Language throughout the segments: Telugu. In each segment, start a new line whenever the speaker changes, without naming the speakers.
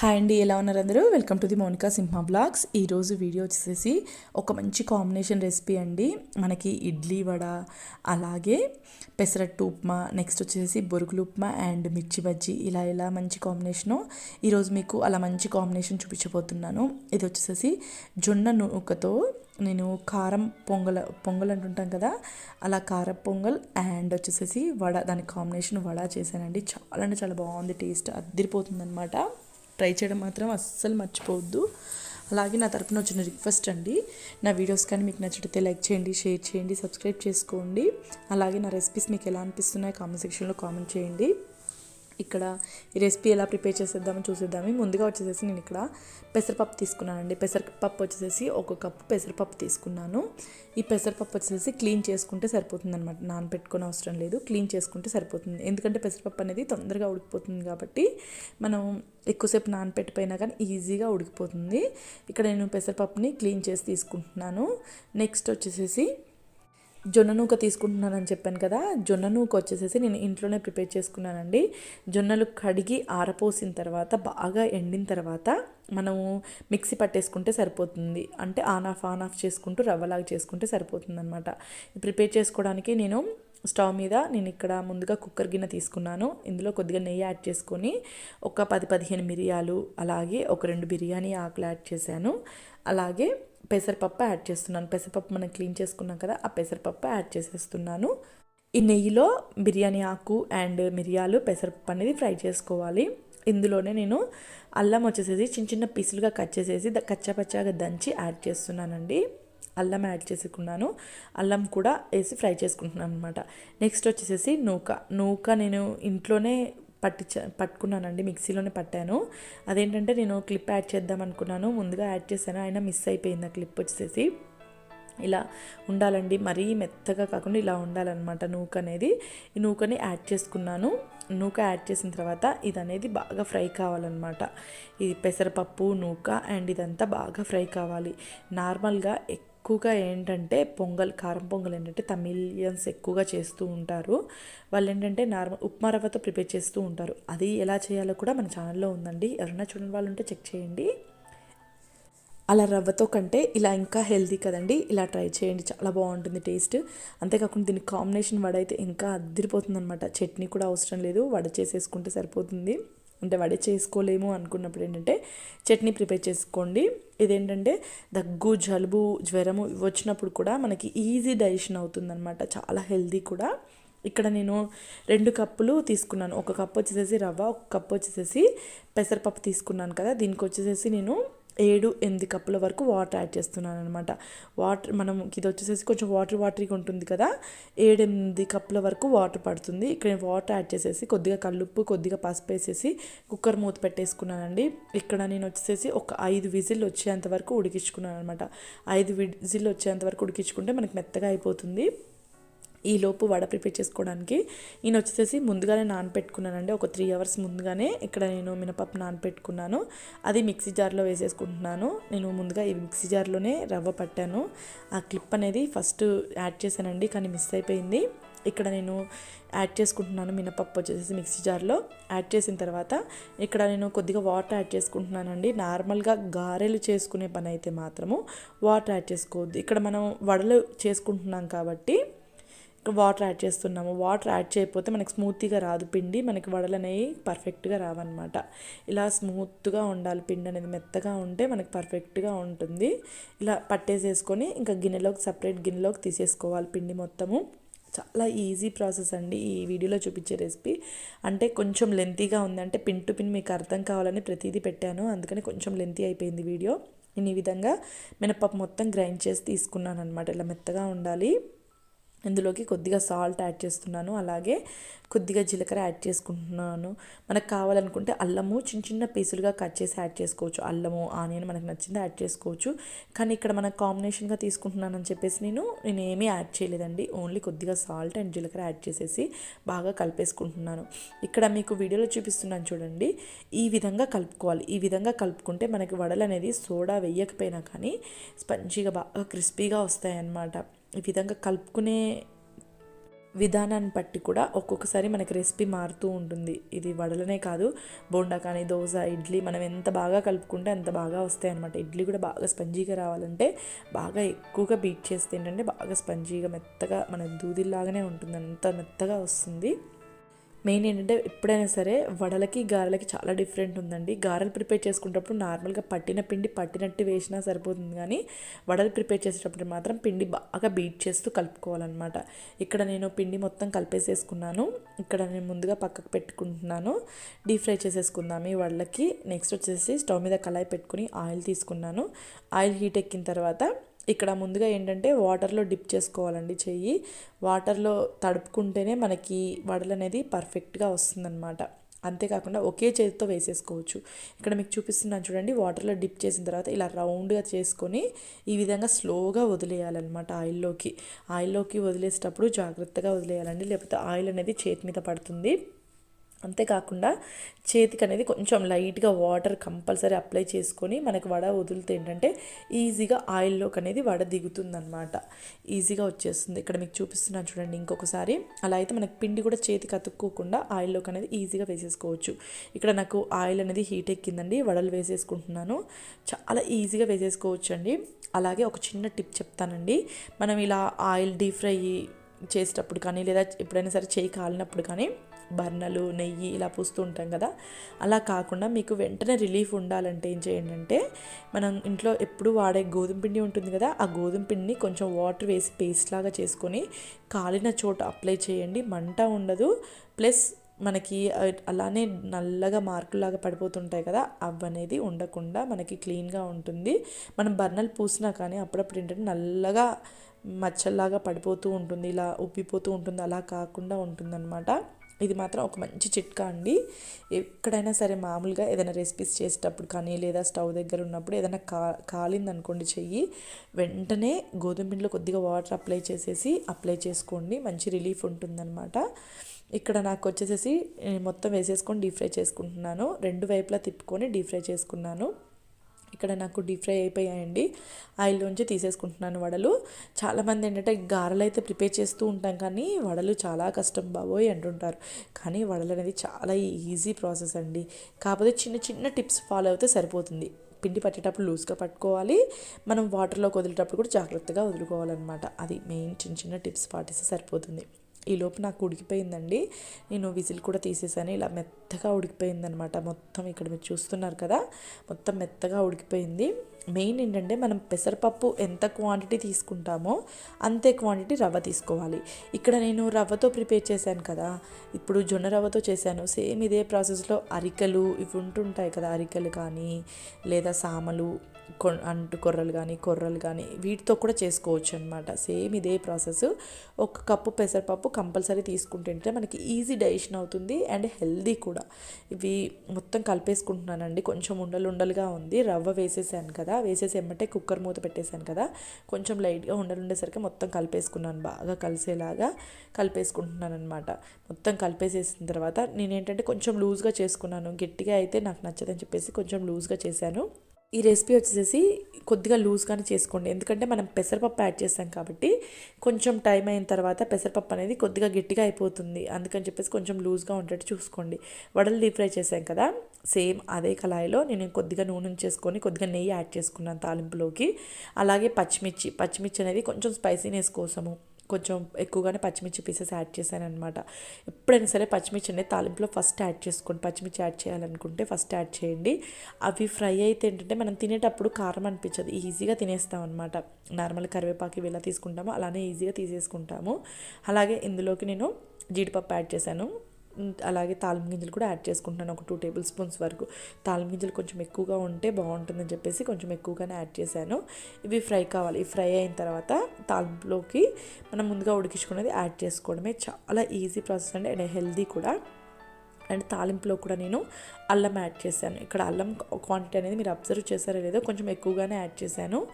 హాయ్ అండి ఎలా ఉన్నారు అందరూ? Welcome to the Monika Simha blogs ఈరోజు వీడియో వచ్చేసి ఒక మంచి కాంబినేషన్ రెసిపీ అండి. మనకి ఇడ్లీ వడ అలాగే పెసరట్టు ఉప్మా నెక్స్ట్ వచ్చేసి బొరుగులు ఉప్మా అండ్ మిర్చి బజ్జీ. ఇలా ఇలా మంచి కాంబినేషను ఈరోజు మీకు అలా మంచి కాంబినేషన్ చూపించబోతున్నాను. ఇది వచ్చేసి జొన్న నూకతో నేను కారం పొంగల్ పొంగల్ అంటుంటాం కదా అలా కారం పొంగల్ అండ్ వచ్చేసి వడ దాని కాంబినేషన్ వడ చేశానండి. చాలా అంటే చాలా బాగుంది టేస్ట్ అద్దరిపోతుంది అనమాట ట్రై చేయడం మాత్రం అస్సలు మర్చిపోవద్దు. అలాగే నా తరపున వచ్చిన రిక్వెస్ట్ అండి నా వీడియోస్ కానీ మీకు నచ్చితే లైక్ చేయండి షేర్ చేయండి సబ్స్క్రైబ్ చేసుకోండి. అలాగే నా రెసిపీస్ మీకు ఎలా అనిపిస్తున్నాయో కామెంట్ సెక్షన్లో కామెంట్ చేయండి. ఇక్కడ ఈ రెసిపీ ఎలా ప్రిపేర్ చేసేద్దామో చూసేద్దాము. ముందుగా వచ్చేసేసి నేను ఇక్కడ పెసరపప్పు తీసుకున్నానండి. పెసరపప్పు వచ్చేసేసి ఒక కప్పు పెసరపప్పు తీసుకున్నాను. ఈ పెసరపప్పు వచ్చేసి క్లీన్ చేసుకుంటే సరిపోతుంది అనమాట నానబెట్టుకునే అవసరం లేదు. క్లీన్ చేసుకుంటే సరిపోతుంది. ఎందుకంటే పెసరపప్పు అనేది తొందరగా ఉడికిపోతుంది కాబట్టి మనం ఎక్కువసేపు నానపెట్టిపోయినా కానీ ఈజీగా ఉడికిపోతుంది. ఇక్కడ నేను పెసరపప్పుని క్లీన్ చేసి తీసుకుంటున్నాను. నెక్స్ట్ వచ్చేసేసి జొన్న నూక తీసుకుంటున్నానని చెప్పాను కదా జొన్న నూక వచ్చేసేసి నేను ఇంట్లోనే ప్రిపేర్ చేసుకున్నానండి. జొన్నలు కడిగి ఆరపోసిన తర్వాత బాగా ఎండిన తర్వాత మనము మిక్సీ పట్టేసుకుంటే సరిపోతుంది. అంటే ఆన్ ఆఫ్ ఆన్ ఆఫ్ చేసుకుంటూ రవ్వలాగా చేసుకుంటే సరిపోతుంది అనమాట ప్రిపేర్ చేసుకోవడానికి నేను స్టవ్ మీద నేను ఇక్కడ ముందుగా కుక్కర్ గిన్నె తీసుకున్నాను. ఇందులో కొద్దిగా నెయ్యి యాడ్ చేసుకొని ఒక పది పదిహేను మిరియాలు అలాగే ఒక రెండు బిర్యానీ ఆకులు యాడ్ చేశాను. అలాగే పెసరపప్పు యాడ్ చేస్తున్నాను. పెసరపప్పు మనం క్లీన్ చేసుకున్నాం కదా ఆ పెసరపప్పు యాడ్ చేసేస్తున్నాను. ఈ నెయ్యిలో బిర్యానీ ఆకు అండ్ మిరియాలు పెసరపప్పు అనేది ఫ్రై చేసుకోవాలి. ఇందులోనే నేను అల్లం వచ్చేసేసి చిన్న చిన్న పీసులుగా కట్ చేసేసి కచ్చాపచ్చాగా దంచి యాడ్ చేస్తున్నానండి. అల్లం యాడ్ చేసుకున్నాను అల్లం కూడా వేసి ఫ్రై చేసుకుంటున్నాను అనమాట నెక్స్ట్ వచ్చేసేసి నూక. నూక నేను ఇంట్లోనే పట్టించ పట్టుకున్నానండి మిక్సీలోనే పట్టాను. అదేంటంటే నేను క్లిప్ యాడ్ చేద్దాం అనుకున్నాను. ముందుగా యాడ్ చేశాను. అయినా మిస్ అయిపోయింది ఆ క్లిప్ వచ్చేసి ఇలా ఉండాలండి. మరీ మెత్తగా కాకుండా ఇలా ఉండాలన్నమాట నూక అనేది. ఈ నూకని యాడ్ చేసుకున్నాను. నూక యాడ్ చేసిన తర్వాత ఇది అనేది బాగా ఫ్రై కావాలన్నమాట. ఇది పెసరపప్పు నూక అండ్ ఇదంతా బాగా ఫ్రై కావాలి. నార్మల్గా ఎక్కువగా ఏంటంటే పొంగల్ కారం పొంగల్ ఏంటంటే తమిళియన్స్ ఎక్కువగా చేస్తూ ఉంటారు. వాళ్ళు ఏంటంటే నార్మల్ ఉప్మా రవ్వతో ప్రిపేర్ చేస్తూ ఉంటారు. అది ఎలా చేయాలో కూడా మన ఛానల్లో ఉందండి. ఎవరైనా చూడని వాళ్ళు ఉంటే చెక్ చేయండి. అలా రవ్వతో కంటే ఇలా ఇంకా హెల్తీ కదండి. ఇలా ట్రై చేయండి. చాలా బాగుంటుంది టేస్ట్. అంతేకాకుండా దీని కాంబినేషన్ వడ అయితే ఇంకా అద్దరిపోతుంది అనమాట చట్నీ కూడా అవసరం లేదు. వడ చేసేసుకుంటే సరిపోతుంది. అంటే వడ చేసుకోలేము అనుకున్నప్పుడు ఏంటంటే చట్నీ ప్రిపేర్ చేసుకోండి. ఇదేంటంటే దగ్గు జలుబు జ్వరము వచ్చినప్పుడు కూడా మనకి ఈజీ డైజెషన్ అవుతుందన్నమాట. చాలా హెల్దీ కూడా. ఇక్కడ నేను రెండు కప్పులు తీసుకున్నాను. ఒక కప్పు వచ్చేసేసి రవ్వ ఒక కప్పు వచ్చేసేసి పెసరపప్పు తీసుకున్నాను కదా. దీనికి వచ్చేసేసి నేను ఏడు ఎనిమిది కప్పుల వరకు వాటర్ యాడ్ చేస్తున్నాను అనమాట వాటర్ మనం ఇది వచ్చేసేసి కొంచెం వాటర్ వాటరీగా ఉంటుంది కదా ఏడు ఎనిమిది కప్పుల వరకు వాటర్ పడుతుంది. ఇక్కడ వాటర్ యాడ్ చేసేసి కొద్దిగా కల్లుప్పు కొద్దిగా పసుపు వేసేసి కుక్కర్ మూత పెట్టేసుకున్నానండి. ఇక్కడ నేను వచ్చేసేసి ఒక ఐదు విజిల్ వచ్చేంత వరకు ఉడికించుకున్నాను అనమాట ఐదు విజిల్ వచ్చేంత వరకు ఉడికించుకుంటే మనకి మెత్తగా అయిపోతుంది. ఈలోపు వడ ప్రిపేర్ చేసుకోవడానికి నేను వచ్చేసి ముందుగానే నానపెట్టుకున్నానండి. ఒక త్రీ అవర్స్ ముందుగానే ఇక్కడ నేను మినపప్పు నానపెట్టుకున్నాను. అది మిక్సీ జార్లో వేసేసుకుంటున్నాను. నేను ముందుగా ఈ మిక్సీ జార్లోనే రవ్వ పట్టాను. ఆ క్లిప్ అనేది ఫస్ట్ యాడ్ చేశానండి కానీ మిస్ అయిపోయింది. ఇక్కడ నేను యాడ్ చేసుకుంటున్నాను మినపప్పు వచ్చేసి మిక్సీ జార్లో. యాడ్ చేసిన తర్వాత ఇక్కడ నేను కొద్దిగా వాటర్ యాడ్ చేసుకుంటున్నానండి. నార్మల్గా గారెలు చేసుకునే పని అయితే మాత్రము వాటర్ యాడ్ చేసుకోవద్దు. ఇక్కడ మనం వడలు చేసుకుంటున్నాం కాబట్టి వాటర్ యాడ్ చేస్తున్నాము. వాటర్ యాడ్ చేయకపోతే మనకి స్మూత్గా రాదు. పిండి మనకి వడలు అనేవి పర్ఫెక్ట్గా రావన్నమాట. ఇలా స్మూత్గా ఉండాలి. పిండి అనేది మెత్తగా ఉంటే మనకి పర్ఫెక్ట్గా ఉంటుంది. ఇలా పట్టేసేసుకొని ఇంకా గిన్నెలోకి సపరేట్ గిన్నెలోకి తీసేసుకోవాలి పిండి మొత్తము. చాలా ఈజీ ప్రాసెస్ అండి ఈ వీడియోలో చూపించే రెసిపీ అంటే కొంచెం లెంతీగా ఉంది అంటే పిన్ టు పిన్ మీకు అర్థం కావాలని ప్రతిదీ పెట్టాను. అందుకని కొంచెం లెంతీ అయిపోయింది వీడియో. నేను ఈ విధంగా మినపప్పు మొత్తం గ్రైండ్ చేసి తీసుకున్నాను అనమాట ఇలా మెత్తగా ఉండాలి. ఇందులోకి కొద్దిగా సాల్ట్ యాడ్ చేస్తున్నాను. అలాగే కొద్దిగా జీలకర్ర యాడ్ చేసుకుంటున్నాను. మనకు కావాలనుకుంటే అల్లము చిన్న చిన్న పీసులుగా కట్ చేసి యాడ్ చేసుకోవచ్చు. అల్లము ఆనియన్ మనకు నచ్చింది యాడ్ చేసుకోవచ్చు. కానీ ఇక్కడ మనకు కాంబినేషన్గా తీసుకుంటున్నానని చెప్పేసి నేను నేను ఏమీ యాడ్ చేయలేదండి. ఓన్లీ కొద్దిగా సాల్ట్ అండ్ జీలకర్ర యాడ్ చేసేసి బాగా కలిపేసుకుంటున్నాను. ఇక్కడ మీకు వీడియోలో చూపిస్తున్నాను చూడండి. ఈ విధంగా కలుపుకోవాలి. ఈ విధంగా కలుపుకుంటే మనకి వడలు అనేది సోడా వేయకపోయినా కానీ స్పంజీగా బాగా క్రిస్పీగా వస్తాయన్నమాట. ఈ విధంగా కలుపుకునే విధానాన్ని బట్టి కూడా ఒక్కొక్కసారి మనకి రెసిపీ మారుతూ ఉంటుంది. ఇది వడలనే కాదు బోండా కానీ దోశ ఇడ్లీ మనం ఎంత బాగా కలుపుకుంటే అంత బాగా వస్తాయి అనమాట ఇడ్లీ కూడా బాగా స్పంజీగా రావాలంటే బాగా ఎక్కువగా బీట్ చేస్తే ఏంటంటే బాగా స్పంజీగా మెత్తగా మన దూదిలాగానే ఉంటుంది. అంత మెత్తగా వస్తుంది. మెయిన్ ఏంటంటే ఎప్పుడైనా సరే వడలకి గారెలకి చాలా డిఫరెంట్ ఉందండి. గారెలు ప్రిపేర్ చేసుకునేటప్పుడు నార్మల్గా పట్టిన పిండి పట్టినట్టు వేసినా సరిపోతుంది కానీ వడలు ప్రిపేర్ చేసేటప్పుడు మాత్రం పిండి బాగా బీట్ చేస్తూ కలుపుకోవాలన్నమాట. ఇక్కడ నేను పిండి మొత్తం కలిపేసేసుకున్నాను. ఇక్కడ నేను ముందుగా పక్కకు పెట్టుకుంటున్నాను. డీప్ ఫ్రై చేసేసుకుందాము ఈ వడలకి. నెక్స్ట్ వచ్చేసి స్టవ్ మీద కళాయి పెట్టుకుని ఆయిల్ తీసుకున్నాను. ఆయిల్ హీట్ ఎక్కిన తర్వాత ఇక్కడ ముందుగా ఏంటంటే వాటర్లో డిప్ చేసుకోవాలండి చెయ్యి. వాటర్లో తడుపుకుంటేనే మనకి వడలు అనేది పర్ఫెక్ట్గా వస్తుందన్నమాట. అంతేకాకుండా ఒకే చేతితో వేసేసుకోవచ్చు. ఇక్కడ మీకు చూపిస్తున్నాను చూడండి వాటర్లో డిప్ చేసిన తర్వాత ఇలా రౌండ్గా చేసుకొని ఈ విధంగా స్లోగా వదిలేయాలన్నమాట ఆయిల్లోకి. ఆయిల్లోకి వదిలేసేటప్పుడు జాగ్రత్తగా వదిలేయాలండి లేకపోతే ఆయిల్ అనేది చేతి మీద పడుతుంది. అంతేకాకుండా చేతికి అనేది కొంచెం లైట్గా వాటర్ కంపల్సరీ అప్లై చేసుకొని మనకు వడ వదిలితే ఏంటంటే ఈజీగా ఆయిల్లోకి అనేది వడ దిగుతుందనమాట ఈజీగా వచ్చేస్తుంది. ఇక్కడ మీకు చూపిస్తున్నాను చూడండి ఇంకొకసారి. అలా అయితే మనకి పిండి కూడా చేతికి అతుక్కోకుండా ఆయిల్లోకి అనేది ఈజీగా వేసేసుకోవచ్చు. ఇక్కడ నాకు ఆయిల్ అనేది హీట్ ఎక్కిందండి. వడలు వేసేసుకుంటున్నాను. చాలా ఈజీగా వేసేసుకోవచ్చు అండి అలాగే ఒక చిన్న టిప్ చెప్తానండి. మనం ఇలా ఆయిల్ డీప్ ఫ్రై చేసేటప్పుడు కానీ లేదా ఎప్పుడైనా సరే చేయి కాలినప్పుడు కానీ బర్నలు నెయ్యి ఇలా పూస్తూ ఉంటాం కదా. అలా కాకుండా మీకు వెంటనే రిలీఫ్ ఉండాలంటే ఏం చేయండి అంటే మనం ఇంట్లో ఎప్పుడు వాడే గోధుమ పిండి ఉంటుంది కదా ఆ గోధుమ పిండిని కొంచెం వాటర్ వేసి పేస్ట్ లాగా చేసుకొని కాలిన చోట అప్లై చేయండి. మంట ఉండదు. ప్లస్ మనకి అలానే నల్లగా మార్కులాగా పడిపోతుంటాయి కదా అవనేది ఉండకుండా మనకి క్లీన్గా ఉంటుంది. మనం బర్నలు పూసినా కానీ అప్పుడప్పుడు ఏంటంటే నల్లగా మచ్చల్లాగా పడిపోతూ ఉంటుంది ఇలా ఉబ్బిపోతూ ఉంటుంది అలా కాకుండా ఉంటుందన్నమాట. ఇది మాత్రం ఒక మంచి చిట్కా అండి. ఎక్కడైనా సరే మామూలుగా ఏదైనా రెసిపీస్ చేసేటప్పుడు కానీ లేదా స్టవ్ దగ్గర ఉన్నప్పుడు ఏదైనా కా కాలిందనుకోండి చెయ్యి వెంటనే గోధుమ పిండిలో కొద్దిగా వాటర్ అప్లై చేసేసి అప్లై చేసుకోండి. మంచి రిలీఫ్ ఉంటుందన్నమాట. ఇక్కడ నాకు వచ్చేసేసి మొత్తం వేసేసుకొని డీప్ ఫ్రై చేసుకుంటున్నాను. రెండు వైపులా తిప్పుకొని డీప్ ఫ్రై చేసుకున్నాను. ఇక్కడ నాకు డీప్ ఫ్రై అయిపోయాయండి. ఆయిల్లోంచి తీసేసుకుంటున్నాను వడలు. చాలామంది ఏంటంటే గారెలు అయితే ప్రిపేర్ చేస్తూ ఉంటాం కానీ వడలు చాలా కష్టం బాబోయ్ అంటుంటారు. కానీ వడలు అనేది చాలా ఈజీ ప్రాసెస్ అండి. కాకపోతే చిన్న చిన్న టిప్స్ ఫాలో అయితే సరిపోతుంది. పిండి పట్టేటప్పుడు లూజ్గా పట్టుకోవాలి. మనం వాటర్లో వదిలేటప్పుడు కూడా జాగ్రత్తగా వదులుకోవాలన్నమాట. అది మెయిన్ చిన్న చిన్న టిప్స్ పాటిస్తే సరిపోతుంది. ఈ లోపు నాకు ఉడికిపోయిందండి. నేను విజిల్ కూడా తీసేసాను. ఇలా మెత్తగా ఉడికిపోయిందనమాట. మొత్తం ఇక్కడ మీరు చూస్తున్నారు కదా మొత్తం మెత్తగా ఉడికిపోయింది. మెయిన్ ఏంటంటే మనం పెసరపప్పు ఎంత క్వాంటిటీ తీసుకుంటామో అంతే క్వాంటిటీ రవ్వ తీసుకోవాలి. ఇక్కడ నేను రవ్వతో ప్రిపేర్ చేశాను కదా. ఇప్పుడు జొన్న రవ్వతో చేశాను. సేమ్ ఇదే ప్రాసెస్లో అరికలు ఇవి ఉంటుంటాయి కదా అరికలు కానీ లేదా సామలు కొ అంటు కొర్రలు కానీ కొర్రలు కానీ వీటితో కూడా చేసుకోవచ్చు అనమాట సేమ్ ఇదే ప్రాసెస్ ఒక కప్పు పెసరపప్పు కంపల్సరీ తీసుకుంటుంటే మనకి ఈజీ డైజెషన్ అవుతుంది అండ్ హెల్దీ కూడా. ఇవి మొత్తం కలిపేసుకుంటున్నానండి. కొంచెం ఉండలు ఉండలుగా ఉంది. రవ్వ వేసేసాను కదా. వేసేసి ఎమ్మటే కుక్కర్ మూత పెట్టేశాను కదా. కొంచెం లైట్గా ఉండలు ఉండేసరికి మొత్తం కలిపేసుకున్నాను. బాగా కలిసేలాగా కలిపేసుకుంటున్నాను అనమాట మొత్తం కలిపేసేసిన తర్వాత నేనేంటంటే కొంచెం లూజ్గా చేసుకున్నాను. గట్టిగా అయితే నాకు నచ్చదని చెప్పేసి కొంచెం లూజ్గా చేశాను. ఈ రెసిపీ వచ్చేసి కొద్దిగా లూజ్గానే చేసుకోండి. ఎందుకంటే మనం పెసరపప్పు యాడ్ చేస్తాం కాబట్టి కొంచెం టైం అయిన తర్వాత పెసరపప్పు అనేది కొద్దిగా గట్టిగా అయిపోతుంది. అందుకని చెప్పేసి కొంచెం లూజ్గా ఉండేట్టు చూసుకోండి. వడలు డీప్ ఫ్రై చేసాం కదా సేమ్ అదే కళాయిలో నేను కొద్దిగా నూనె చేసుకొని కొద్దిగా నెయ్యి యాడ్ చేసుకున్నాను తాలింపులోకి. అలాగే పచ్చిమిర్చి పచ్చిమిర్చి అనేది కొంచెం స్పైసీనెస్ కోసము. కొంచెం ఎక్కువగానే పచ్చిమిర్చి పీసెస్ యాడ్ చేశాను అనమాట ఎప్పుడైనా సరే పచ్చిమిర్చి అనేది తాలింపులో ఫస్ట్ యాడ్ చేసుకోండి. పచ్చిమిర్చి యాడ్ చేయాలనుకుంటే ఫస్ట్ యాడ్ చేయండి. అవి ఫ్రై అయితే ఏంటంటే మనం తినేటప్పుడు కారం అనిపించదు. ఈజీగా తినేస్తాం అనమాట నార్మల్ కరివేపాకు ఇలా తీసుకుంటామో అలానే ఈజీగా తీసేసుకుంటాము. అలాగే ఇందులోకి నేను జీడిపప్పు యాడ్ చేశాను. అలాగే తాలిం గింజలు కూడా యాడ్ చేసుకుంటున్నాను ఒక టూ టేబుల్ స్పూన్స్ వరకు. తాలిం గింజలు కొంచెం ఎక్కువగా ఉంటే బాగుంటుందని చెప్పేసి కొంచెం ఎక్కువగానే యాడ్ చేశాను. ఇవి ఫ్రై కావాలి ఇవి ఫ్రై అయిన తర్వాత తాలింపులోకి మనం ముందుగా ఉడికించుకున్నది యాడ్ చేసుకోవడమే. చాలా ఈజీ ప్రాసెస్ అండి అండ్ హెల్దీ కూడా. అండ్ తాలింపులో కూడా నేను అల్లం యాడ్ చేశాను. ఇక్కడ అల్లం క్వాంటిటీ అనేది మీరు అబ్జర్వ్ చేశారో లేదో కొంచెం ఎక్కువగానే యాడ్ చేశాను.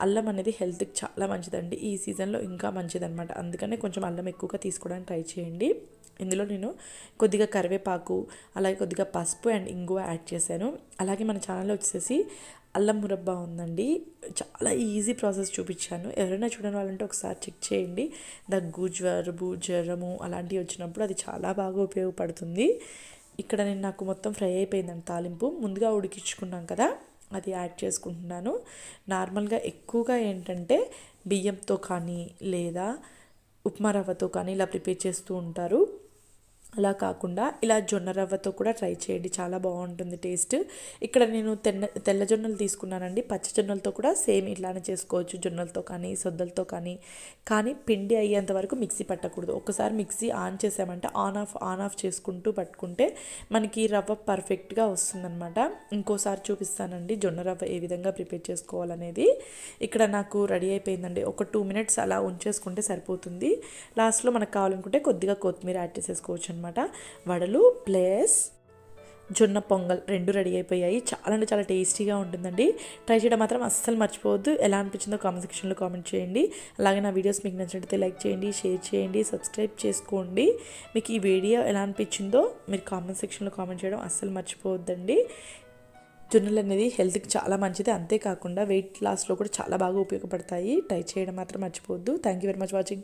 అల్లం అనేది హెల్త్కి చాలా మంచిదండి. ఈ సీజన్లో ఇంకా మంచిదన్నమాట. అందుకనే కొంచెం అల్లం ఎక్కువగా తీసుకోవడానికి ట్రై చేయండి. ఇందులో నేను కొద్దిగా కరివేపాకు అలాగే కొద్దిగా పసుపు అండ్ ఇంగువ యాడ్ చేశాను. అలాగే మన ఛానల్లో వచ్చేసి అల్లం మురబ్బా ఉందండి. చాలా ఈజీ ప్రాసెస్ చూపించాను. ఎవరైనా చూడని వాళ్ళంటే ఒకసారి చెక్ చేయండి. దగ్గు జ్వరము జ్వరము అలాంటివి వచ్చినప్పుడు అది చాలా బాగా ఉపయోగపడుతుంది. ఇక్కడ నేను నాకు మొత్తం ఫ్రై అయిపోయిందండి తాలింపు. ముందుగా ఉడికించుకున్నాం కదా అది యాడ్ చేసుకుంటున్నాను. నార్మల్గా ఎక్కువగా ఏంటంటే బియ్యంతో కానీ లేదా ఉప్మా రవ్వతో కానీ ఇలా ప్రిపేర్ చేస్తూ ఉంటారు. అలా కాకుండా ఇలా జొన్న రవ్వతో కూడా ట్రై చేయండి. చాలా బాగుంటుంది టేస్ట్. ఇక్కడ నేను తెల్ల తెల్ల జొన్నలు తీసుకున్నానండి. పచ్చ జొన్నలతో కూడా సేమ్ ఇట్లానే చేసుకోవచ్చు. జొన్నలతో కానీ సొద్దలతో కానీ. కానీ పిండి అయ్యేంత వరకు మిక్సీ పట్టకూడదు. ఒకసారి మిక్సీ ఆన్ చేసామంటే ఆన్ ఆఫ్ ఆన్ ఆఫ్ చేసుకుంటూ పట్టుకుంటే మనకి రవ్వ పర్ఫెక్ట్గా వస్తుందన్నమాట. ఇంకోసారి చూపిస్తానండి జొన్న రవ్వ ఏ విధంగా ప్రిపేర్ చేసుకోవాలనేది. ఇక్కడ నాకు రెడీ అయిపోయిందండి. ఒక టూ మినిట్స్ అలా ఉంచేసుకుంటే సరిపోతుంది. లాస్ట్లో మనకు కావాలనుకుంటే కొద్దిగా కొత్తిమీర యాడ్ చేసేసుకోవచ్చు అనమాట వడలు ప్లస్ జొన్న పొంగల్ రెండు రెడీ అయిపోయాయి. చాలా అంటే చాలా టేస్టీగా ఉంటుందండి. ట్రై చేయడం మాత్రం అస్సలు మర్చిపోవద్దు. ఎలా అనిపించిందో కామెంట్ సెక్షన్లో కామెంట్ చేయండి. అలాగే నా వీడియోస్ మీకు నచ్చినట్లయితే లైక్ చేయండి షేర్ చేయండి సబ్స్క్రైబ్ చేసుకోండి. మీకు ఈ వీడియో ఎలా అనిపించిందో మీరు కామెంట్ సెక్షన్లో కామెంట్ చేయడం అస్సలు మర్చిపోవద్దండి. జొన్నలు అనేది హెల్త్కి చాలా మంచిది. అంతేకాకుండా వెయిట్ లాస్లో కూడా చాలా బాగా ఉపయోగపడతాయి. ట్రై చేయడం మాత్రం మర్చిపోవద్దు. Thank you very much watching